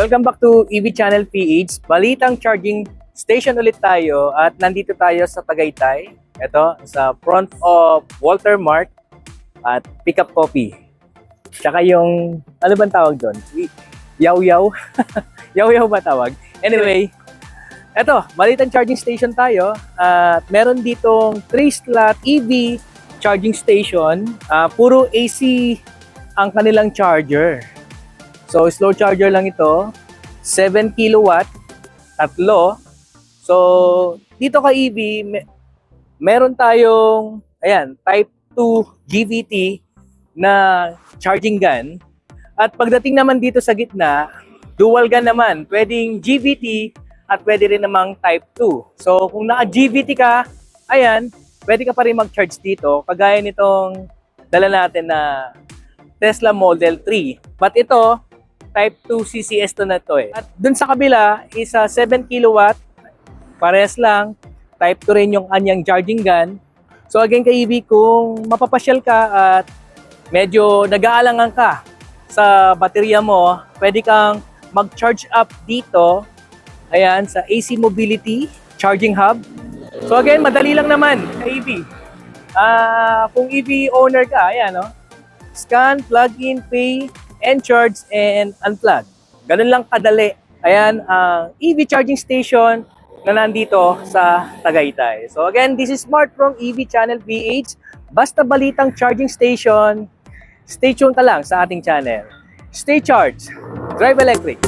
Welcome back to EV Channel PH. Balitang charging station ulit tayo at nandito tayo sa Tagaytay. Ito, sa front of Walter Mart at Pick Up Coffee. Tsaka yung, ano bang tawag doon? Yaw-yaw? Yaw-yaw ba tawag? Anyway, eto, balitang charging station tayo. At meron ditong 3-slot EV charging station. Ah, puro AC ang kanilang charger. So, slow charger lang ito. 7 kilowatt, tatlo. So, dito ka EV, me- meron tayong, ayan, type 2 GVT na charging gun. At pagdating naman dito sa gitna, dual gun naman. Pwedeng GVT at pwede rin namang type 2. So, kung naka-GVT ka, ayan, pwede ka pa rin mag-charge dito. Kagaya nitong dala natin na Tesla Model 3. But ito, type 2 CCS to na to eh. At dun sa kabila, isa 7 kilowatt, parehas lang, type 2 rin yung anyang charging gun. So again kay EV, kung mapapasyal ka at medyo nag-aalangan ka sa baterya mo, pwede kang mag-charge up dito, ayan, sa AC Mobility Charging Hub. So again, madali lang naman kay EV. Ah, kung EV owner ka, ayan, no? Scan, plug in, pay, and charge and unplug. Ganun lang kadali. Ayan ang EV charging station na nandito sa Tagaytay. So again, this is Smart from EV Channel PH. Basta balitang charging station, stay tuned ka lang sa ating channel. Stay charged. Drive electric.